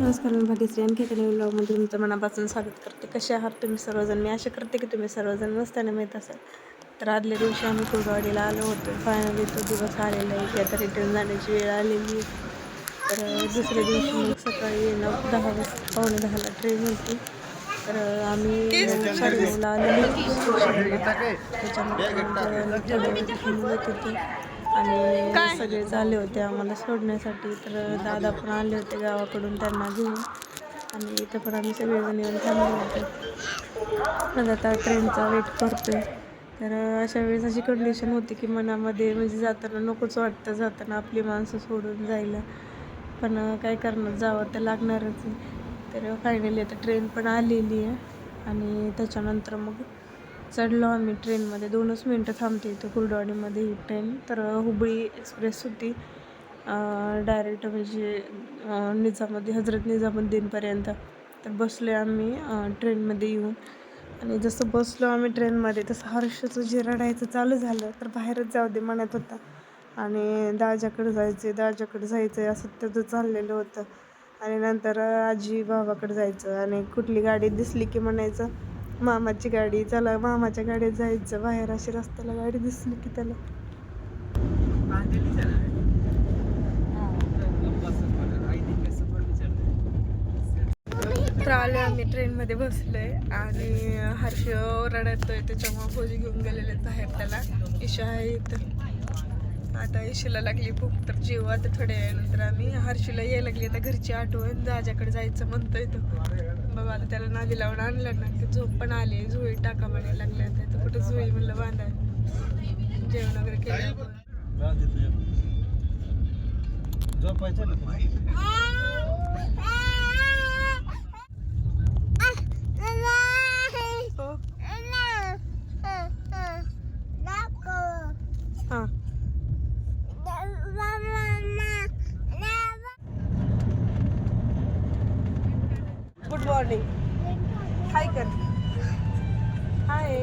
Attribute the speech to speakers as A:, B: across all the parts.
A: नमस्कार मी भाग्यश्री आणखी एका नवीन ब्लॉगमध्ये तुमचं मनापासून स्वागत करते. कसे आहात तुम्ही सर्वजण? मी आशा करते की तुम्ही सर्वजण मस्ताने मिळत असाल. तर आदल्या दिवशी आम्ही कुलवाडीला आलो होतो. फायनली तो दिवस आलेला आहे. की आता रिटर्न जाण्याची वेळ आलेली आहे. तर दुसऱ्या दिवशी मग सकाळी नऊ दहा वाजता पावणे दहाला ट्रेन होती. तर आम्ही शाळेला आलेलो. त्याच्यामध्ये त्याच्यामुळे होते. आणि सगळेच आले होते आम्हाला सोडण्यासाठी. तर दादा पण आले होते गावाकडून त्यांना घेऊन. आणि इथं पण आम्ही सगळेजण येऊन थांबले होते. मग आता ट्रेनचा वेट करतोय. तर अशा वेळेस अशी कंडिशन होती की मनामध्ये म्हणजे जाताना नकोच वाटतं जाताना आपली माणसं सोडून जायला. पण काय करणार जावं तर लागणारच आहे. तर फायनली आता ट्रेन पण आलेली आहे. आणि त्याच्यानंतर मग चढलो आम्ही ट्रेनमध्ये. दोनच मिनटं थांबते इथं कुर्डवाडीमध्ये ही ट्रेन. तर हुबळी एक्सप्रेस होती. डायरेक्ट म्हणजे निजामध्ये हजरत निजामुद्दीनपर्यंत. तर बसले आम्ही ट्रेनमध्ये येऊन. आणि जसं बसलो आम्ही ट्रेनमध्ये तसं हर्षचं जे रडायचं चालू झालं. तर बाहेरच जाऊ दे म्हणत होता. आणि दाजाकडे जायचं दाजाकडे जायचं आहे असं त्याचं चाललेलं होतं. आणि नंतर आजी बाबाकडे जायचं. आणि कुठली गाडी दिसली की म्हणायचं मामाची गाडी चला मामाच्या गाडीत जायचं. बाहेर अशी रस्त्याला गाडी दिसली की त्याला. तर आले आम्ही ट्रेनमध्ये बसलोय. आणि हर्ष रडतोय त्याच्यामुळे भोजी घेऊन गेलेले आहेत बाहेर त्याला. इशा आहे इथं. आता ईशीला लागली भूक तर जेव आता थोड्या वेळानंतर आम्ही. हर्षीला यायला लागली आता घरची आठवण. दाजाकडे जायचं म्हणतोय तो. बघा आता त्याला नादी लावून आणलं ना की झोप पण आली झोळी टाका म्हणायला लागल्या आता. तर कुठं झोळी म्हणलं बांधाय. जेवण वगैरे केलं
B: झोपायचं ना
A: हो हां गुड मॉर्निंग हाय कर हाय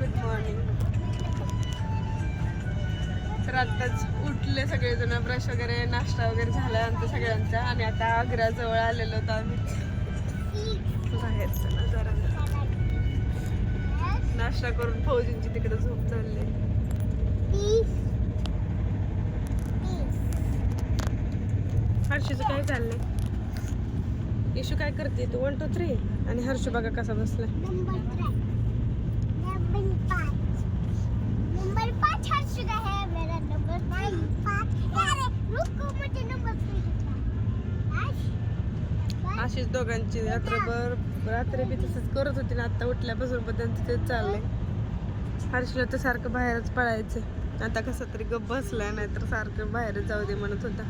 A: गुड मॉर्निंग तर आत्ताच उठले सगळेजण ब्रश वगैरे नाश्ता वगैरे झाला आमचा सगळ्यांचा. आणि आता आग्र्याजवळ आलेलो होतो आम्ही. बाहेरचा नजारा नाश्ता करून फौजींची तिकडे झोप चालली. हर्षूचं काय चाललंय? इशू काय करते? तू वन टू थ्री आणि हर्षू बघा कसा बसला
C: नंबर पाच हर चुका है मेरा नंबर पाँच अरे रुको मुझे नंबर
A: अशीच दोघांची रात्रभर रात्री बी तसंच करत होती ना आता उठल्यापासून पण त्यांचं तेच चाललंय. हर्षला तर सारखं बाहेरच पळायचं आता कसं तरी गप बसलाय नाहीतर सारखं बाहेरच जाऊ दे म्हणत होता.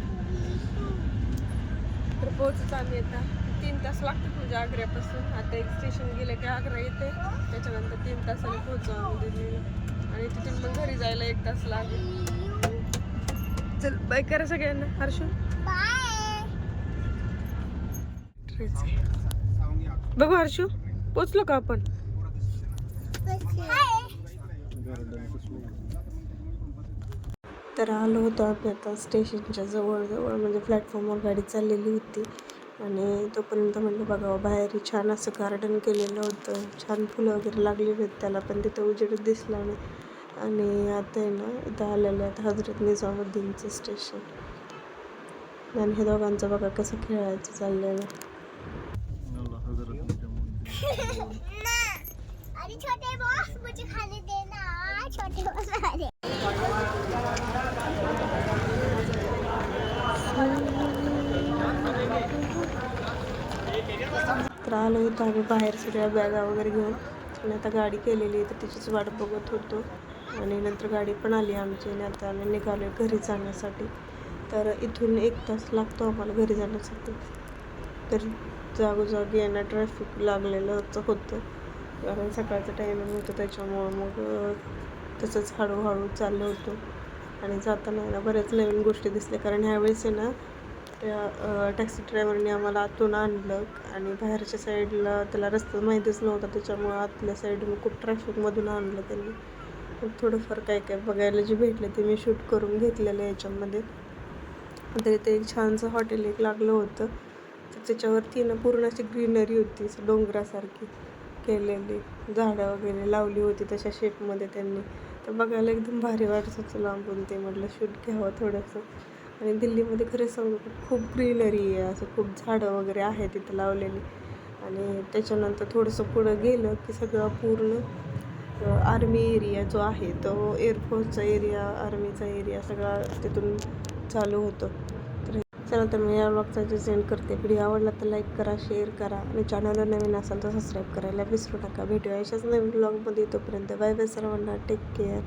A: तर पोहोचत आम्ही आता. तीन तास लागतात म्हणजे आग्र्यापासून. आता एक स्टेशन गेलं की आग्रा येते. त्याच्यानंतर तीन तासाने पोहोचू आम्ही दिल्लीला. आणि तिथून मग घरी जायला एक तास लागेल. चल बाय करा सगळ्यांना. हर्षू? बघू हर्षू पोचलो का आपण? तर आलो होतो आम्ही आता स्टेशनच्या जवळजवळ म्हणजे प्लॅटफॉर्मवर गाडी चाललेली होती. आणि तोपर्यंत म्हणलं बघावं बाहेर छान असं गार्डन केलेलं होतं. छान फुलं वगैरे लागलेली आहेत त्याला पण तिथं उजेड दिसला नाही. आणि आता आहे ना इथं आलेलं आहे हजरत निजामुद्दीनचं स्टेशन आणि हे दोघांचं बघा कसं खेळायचं चाललेलं.
C: अरे छोटे बॉस मुझे खाने देना. छोटे बॉस अरे
A: तर आलो होतो आम्ही बाहेर सगळ्या बॅगा वगैरे घेऊन. आणि आता गाडी केलेली आहे तर तिचीच वाट बघत होतो. आणि नंतर गाडी पण आली आमची आणि आता आम्ही निघालो घरी जाण्यासाठी. तर इथून एक तास लागतो आम्हाला घरी जाण्यासाठी. तर जागोजागी यांना ट्रॅफिक लागलेलं होतं. कारण सकाळचं टायमिंग होतं त्याच्यामुळं मग तसंच हळूहळू चाललं होतो. आणि जाताना ना बऱ्याच नवीन गोष्टी दिसल्या. कारण ह्यावेळेस आहे ना त्या टॅक्सी ड्रायव्हरने आम्हाला आतून आणलं आणि बाहेरच्या साईडला त्याला रस्ता माहितीच नव्हता त्याच्यामुळं आतल्या साईडून खूप ट्रॅफिकमधून आणलं त्यांनी. मग थोडंफार काय काय बघायला जे भेटलं ते मी शूट करून घेतलेलं आहे याच्यामध्ये. तर इथे एक छानसं हॉटेल एक लागलं होतं. त्याच्यावरती ना पूर्ण अशी ग्रीनरी होती असं डोंगरासारखी केलेली. झाडं वगैरे लावली होती तशा शेपमध्ये त्यांनी. तर बघायला एकदम भारी वाटत होतं लांबून ते म्हटलं शूट घ्यावं थोडंसं. आणि दिल्लीमध्ये खरं सांगू खूप ग्रीनरी आहे असं खूप झाडं वगैरे आहे तिथं लावलेली. आणि त्याच्यानंतर थोडंसं पुढं गेलं की सगळं पूर्ण आर्मी एरिया जो आहे तो एअरफोर्सचा एरिया आर्मीचा एरिया सगळा तिथून चालू होतो. तर चला तर मी या ब्लॉगचा सेंड करते. व्हिडिओ आवडला तर लाईक करा शेअर करा आणि चॅनलला नवीन असाल तर सबस्क्राईब करायला विसरू नका. भेटूया अशाच नवीन ब्लॉगमध्ये तोपर्यंत बाय बाय सर्वांना. Take care